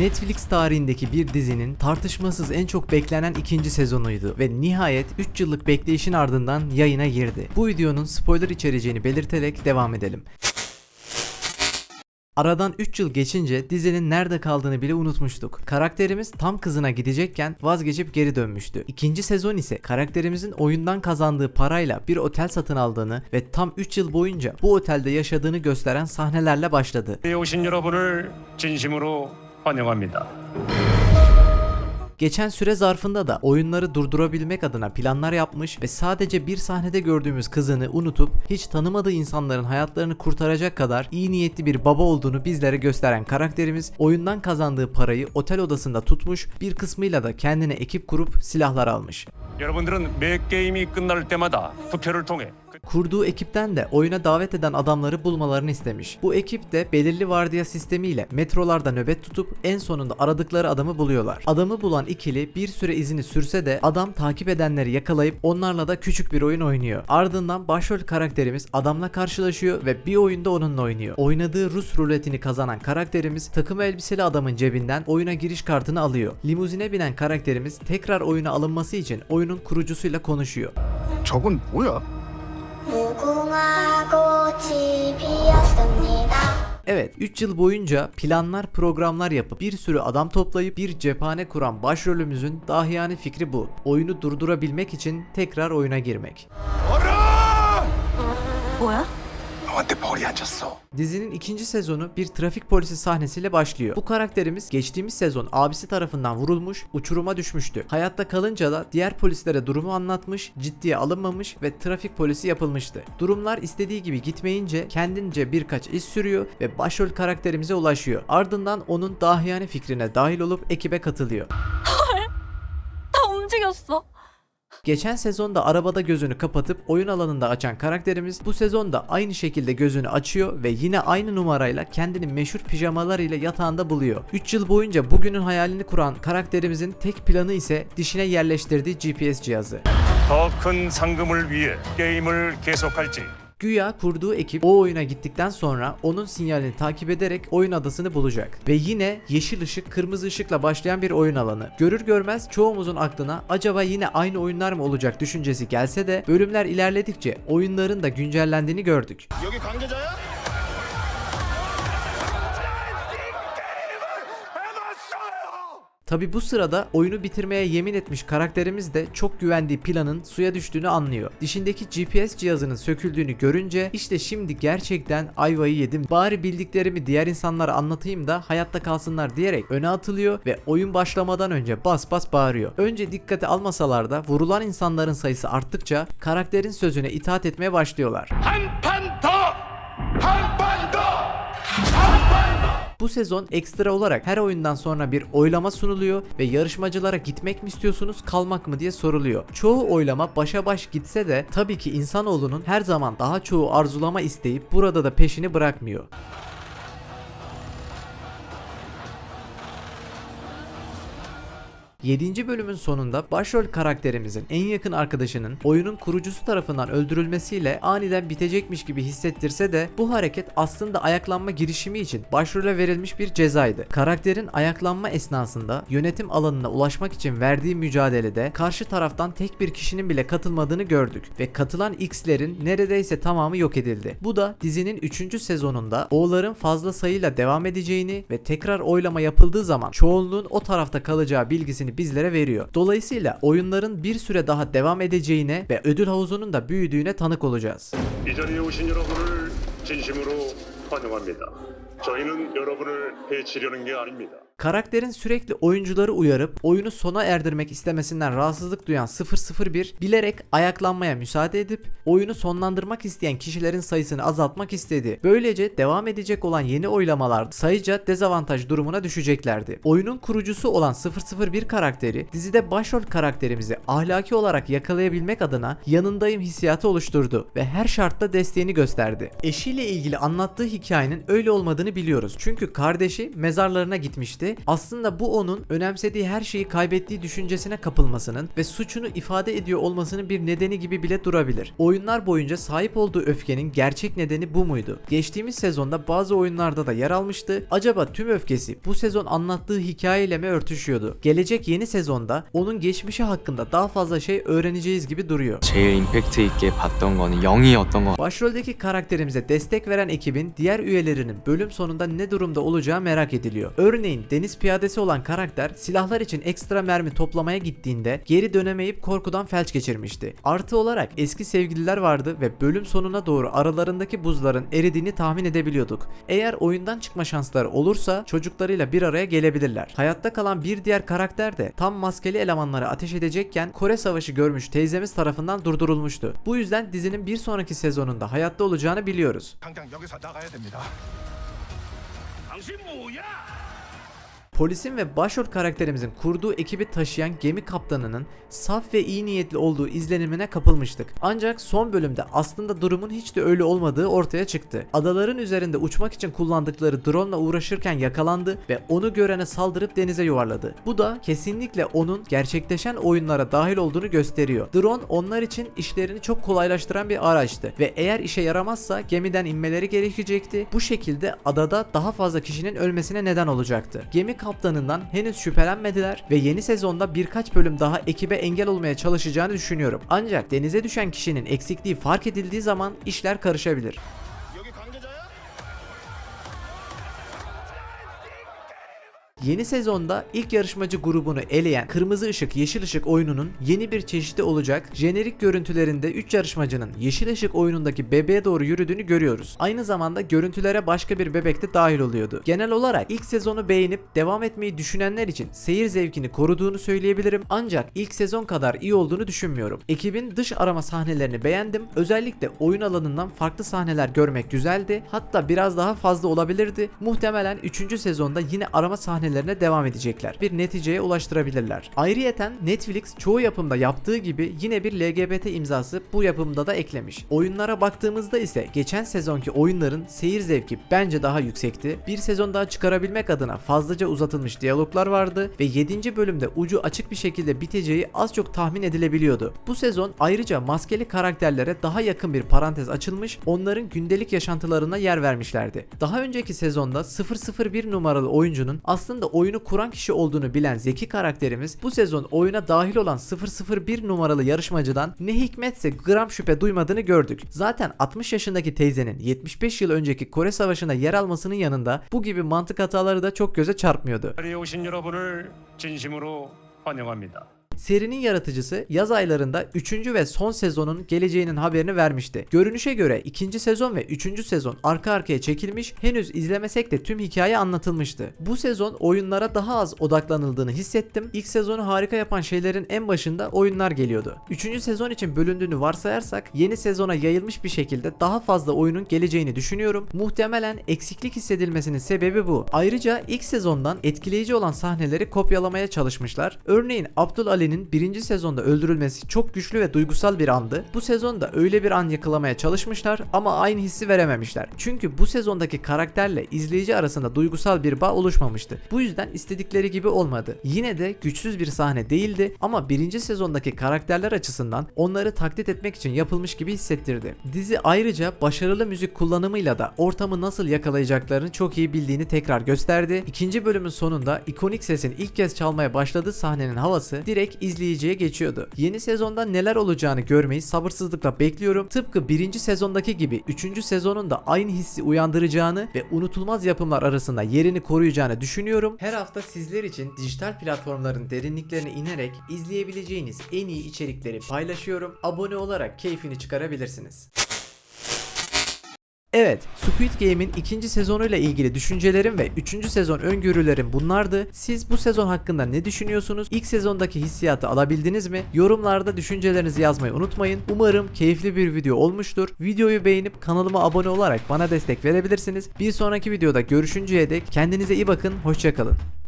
Netflix tarihindeki bir dizinin tartışmasız en çok beklenen ikinci sezonuydu ve nihayet 3 yıllık bekleyişin ardından yayına girdi. Bu videonun spoiler içereceğini belirterek devam edelim. Aradan 3 yıl geçince dizinin nerede kaldığını bile unutmuştuk. Karakterimiz tam kızına gidecekken vazgeçip geri dönmüştü. İkinci sezon ise karakterimizin oyundan kazandığı parayla bir otel satın aldığını ve tam 3 yıl boyunca bu otelde yaşadığını gösteren sahnelerle başladı. 에 오신 여러분을 진심으로 환영합니다. Geçen süre zarfında da oyunları durdurabilmek adına planlar yapmış ve sadece bir sahnede gördüğümüz kızını unutup hiç tanımadığı insanların hayatlarını kurtaracak kadar iyi niyetli bir baba olduğunu bizlere gösteren karakterimiz oyundan kazandığı parayı otel odasında tutmuş bir kısmıyla da kendine ekip kurup silahlar almış. 여러분들은 매 게임이 끝날 때마다 투표를 통해 Kurduğu ekipten de oyuna davet eden adamları bulmalarını istemiş. Bu ekip de belirli vardiya sistemiyle metrolarda nöbet tutup en sonunda aradıkları adamı buluyorlar. Adamı bulan ikili bir süre izini sürse de adam takip edenleri yakalayıp onlarla da küçük bir oyun oynuyor. Ardından başrol karakterimiz adamla karşılaşıyor ve bir oyunda onunla oynuyor. Oynadığı Rus ruletini kazanan karakterimiz takım elbiseli adamın cebinden oyuna giriş kartını alıyor. Limuzine binen karakterimiz tekrar oyuna alınması için oyunun kurucusuyla konuşuyor. 저건 뭐야? 무궁화 꽃이 피었습니다. Evet 3 yıl boyunca planlar programlar yapıp bir sürü adam toplayıp bir cephane kuran başrolümüzün dahiyane fikri bu. Oyunu durdurabilmek için tekrar oyuna girmek. 뭐야? Dizinin ikinci sezonu bir trafik polisi sahnesiyle başlıyor. Bu karakterimiz geçtiğimiz sezon abisi tarafından vurulmuş, uçuruma düşmüştü. Hayatta kalınca da diğer polislere durumu anlatmış, ciddiye alınmamış ve trafik polisi yapılmıştı. Durumlar istediği gibi gitmeyince kendince birkaç iş sürüyor ve başrol karakterimize ulaşıyor. Ardından onun dahiyane fikrine dahil olup ekibe katılıyor. 다 움직였어. Geçen sezonda arabada gözünü kapatıp oyun alanında açan karakterimiz bu sezonda aynı şekilde gözünü açıyor ve yine aynı numarayla kendini meşhur pijamalarıyla yatağında buluyor. 3 yıl boyunca bugünün hayalini kuran karakterimizin tek planı ise dişine yerleştirdiği GPS cihazı. 더 큰 상금을 위해 게임을 계속할지 Güya kurduğu ekip o oyuna gittikten sonra onun sinyalini takip ederek oyun adasını bulacak. Ve yine yeşil ışık kırmızı ışıkla başlayan bir oyun alanı. Görür görmez çoğumuzun aklına acaba yine aynı oyunlar mı olacak düşüncesi gelse de bölümler ilerledikçe oyunların da güncellendiğini gördük. Tabi bu sırada oyunu bitirmeye yemin etmiş karakterimiz de çok güvendiği planın suya düştüğünü anlıyor. Dişindeki GPS cihazının söküldüğünü görünce işte şimdi gerçekten ayvayı yedim. Bari bildiklerimi diğer insanlara anlatayım da hayatta kalsınlar diyerek öne atılıyor ve oyun başlamadan önce bas bas bağırıyor. Önce dikkate almasalar da vurulan insanların sayısı arttıkça karakterin sözüne itaat etmeye başlıyorlar. Hempento! Hempento! Bu sezon ekstra olarak her oyundan sonra bir oylama sunuluyor ve yarışmacılara gitmek mi istiyorsunuz kalmak mı diye soruluyor. Çoğu oylama başa baş gitse de tabii ki insanoğlunun her zaman daha çoğu arzulama isteyip burada da peşini bırakmıyor. 7. bölümün sonunda başrol karakterimizin en yakın arkadaşının oyunun kurucusu tarafından öldürülmesiyle aniden bitecekmiş gibi hissettirse de bu hareket aslında ayaklanma girişimi için başrole verilmiş bir cezaydı. Karakterin ayaklanma esnasında yönetim alanına ulaşmak için verdiği mücadelede karşı taraftan tek bir kişinin bile katılmadığını gördük ve katılan X'lerin neredeyse tamamı yok edildi. Bu da dizinin 3. sezonunda O'ların fazla sayıyla devam edeceğini ve tekrar oylama yapıldığı zaman çoğunluğun o tarafta kalacağı bilgisini bizlere veriyor. Dolayısıyla oyunların bir süre daha devam edeceğine ve ödül havuzunun da büyüdüğüne tanık olacağız. 이 자리에 오신 여러분을 진심으로 환영합니다. 저희는 여러분을 해치려는 게 아닙니다. Karakterin sürekli oyuncuları uyarıp oyunu sona erdirmek istemesinden rahatsızlık duyan 001 bilerek ayaklanmaya müsaade edip oyunu sonlandırmak isteyen kişilerin sayısını azaltmak istedi. Böylece devam edecek olan yeni oylamalar sayıca dezavantaj durumuna düşeceklerdi. Oyunun kurucusu olan 001 karakteri dizide başrol karakterimizi ahlaki olarak yakalayabilmek adına yanındayım hissiyatı oluşturdu ve her şartta desteğini gösterdi. Eşiyle ilgili anlattığı hikayenin öyle olmadığını biliyoruz. Çünkü kardeşi mezarlarına gitmişti gelmesi aslında bu onun önemsediği her şeyi kaybettiği düşüncesine kapılmasının ve suçunu ifade ediyor olmasının bir nedeni gibi bile durabilir. Oyunlar boyunca sahip olduğu öfkenin gerçek nedeni bu muydu? Geçtiğimiz sezonda bazı oyunlarda da yer almıştı. Acaba tüm öfkesi bu sezon anlattığı hikayeyle mi örtüşüyordu? Gelecek yeni sezonda onun geçmişi hakkında daha fazla şey öğreneceğiz gibi duruyor. 제일 임팩트 있게 봤던 거는 영희였던 것 Başroldeki karakterimize destek veren ekibin diğer üyelerinin bölüm sonunda ne durumda olacağı merak ediliyor. Örneğin deniz piyadesi olan karakter silahlar için ekstra mermi toplamaya gittiğinde geri dönemeyip korkudan felç geçirmişti. Artı olarak eski sevgililer vardı ve bölüm sonuna doğru aralarındaki buzların eridiğini tahmin edebiliyorduk. Eğer oyundan çıkma şansları olursa çocuklarıyla bir araya gelebilirler. Hayatta kalan bir diğer karakter de tam maskeli elemanları ateş edecekken Kore Savaşı görmüş teyzemiz tarafından durdurulmuştu. Bu yüzden dizinin bir sonraki sezonunda hayatta olacağını biliyoruz. 당장 여기서 나가야 됩니다. Polisin ve başrol karakterimizin kurduğu ekibi taşıyan gemi kaptanının saf ve iyi niyetli olduğu izlenimine kapılmıştık. Ancak son bölümde aslında durumun hiç de öyle olmadığı ortaya çıktı. Adaların üzerinde uçmak için kullandıkları drone ile uğraşırken yakalandı ve onu görene saldırıp denize yuvarladı. Bu da kesinlikle onun gerçekleşen oyunlara dahil olduğunu gösteriyor. Drone onlar için işlerini çok kolaylaştıran bir araçtı ve eğer işe yaramazsa gemiden inmeleri gerekecekti. Bu şekilde adada daha fazla kişinin ölmesine neden olacaktı. Gemi kaptanından henüz şüphelenmediler ve yeni sezonda birkaç bölüm daha ekibe engel olmaya çalışacağını düşünüyorum. Ancak denize düşen kişinin eksikliği fark edildiği zaman işler karışabilir. Yeni sezonda ilk yarışmacı grubunu eleyen Kırmızı Işık Yeşil Işık oyununun yeni bir çeşidi olacak. Jenerik görüntülerinde 3 yarışmacının Yeşil Işık oyunundaki bebeğe doğru yürüdüğünü görüyoruz. Aynı zamanda görüntülere başka bir bebek de dahil oluyordu. Genel olarak ilk sezonu beğenip devam etmeyi düşünenler için seyir zevkini koruduğunu söyleyebilirim. Ancak ilk sezon kadar iyi olduğunu düşünmüyorum. Ekibin dış arama sahnelerini beğendim. Özellikle oyun alanından farklı sahneler görmek güzeldi. Hatta biraz daha fazla olabilirdi. Muhtemelen 3. sezonda yine arama sahnelerine devam edecekler. Bir neticeye ulaştırabilirler. Ayrıyeten Netflix çoğu yapımda yaptığı gibi yine bir LGBT imzası bu yapımda da eklemiş. Oyunlara baktığımızda ise geçen sezonki oyunların seyir zevki bence daha yüksekti. Bir sezon daha çıkarabilmek adına fazlaca uzatılmış diyaloglar vardı ve 7. bölümde ucu açık bir şekilde biteceği az çok tahmin edilebiliyordu. Bu sezon ayrıca maskeli karakterlere daha yakın bir parantez açılmış, onların gündelik yaşantılarına yer vermişlerdi. Daha önceki sezonda 001 numaralı oyuncunun aslında oyunu kuran kişi olduğunu bilen zeki karakterimiz bu sezon oyuna dahil olan 001 numaralı yarışmacıdan ne hikmetse gram şüphe duymadığını gördük. Zaten 60 yaşındaki teyzenin 75 yıl önceki Kore Savaşı'nda yer almasının yanında bu gibi mantık hataları da çok göze çarpmıyordu. Serinin yaratıcısı yaz aylarında 3. ve son sezonun geleceğinin haberini vermişti. Görünüşe göre 2. sezon ve 3. sezon arka arkaya çekilmiş henüz izlemesek de tüm hikaye anlatılmıştı. Bu sezon oyunlara daha az odaklanıldığını hissettim. İlk sezonu harika yapan şeylerin en başında oyunlar geliyordu. 3. sezon için bölündüğünü varsayarsak yeni sezona yayılmış bir şekilde daha fazla oyunun geleceğini düşünüyorum. Muhtemelen eksiklik hissedilmesinin sebebi bu. Ayrıca ilk sezondan etkileyici olan sahneleri kopyalamaya çalışmışlar. Örneğin Abdul Ali Ali'nin birinci sezonda öldürülmesi çok güçlü ve duygusal bir andı. Bu sezonda öyle bir an yakalamaya çalışmışlar ama aynı hissi verememişler. Çünkü bu sezondaki karakterle izleyici arasında duygusal bir bağ oluşmamıştı. Bu yüzden istedikleri gibi olmadı. Yine de güçsüz bir sahne değildi ama birinci sezondaki karakterler açısından onları taklit etmek için yapılmış gibi hissettirdi. Dizi ayrıca başarılı müzik kullanımıyla da ortamı nasıl yakalayacaklarını çok iyi bildiğini tekrar gösterdi. İkinci bölümün sonunda ikonik sesin ilk kez çalmaya başladığı sahnenin havası direkt izleyiciye geçiyordu. Yeni sezonda neler olacağını görmeyi sabırsızlıkla bekliyorum. Tıpkı birinci sezondaki gibi üçüncü sezonun da aynı hissi uyandıracağını ve unutulmaz yapımlar arasında yerini koruyacağını düşünüyorum. Her hafta sizler için dijital platformların derinliklerine inerek izleyebileceğiniz en iyi içerikleri paylaşıyorum. Abone olarak keyfini çıkarabilirsiniz. Evet, Squid Game'in ikinci sezonuyla ilgili düşüncelerim ve üçüncü sezon öngörülerim bunlardı. Siz bu sezon hakkında ne düşünüyorsunuz? İlk sezondaki hissiyatı alabildiniz mi? Yorumlarda düşüncelerinizi yazmayı unutmayın. Umarım keyifli bir video olmuştur. Videoyu beğenip kanalıma abone olarak bana destek verebilirsiniz. Bir sonraki videoda görüşünceye dek kendinize iyi bakın, hoşçakalın.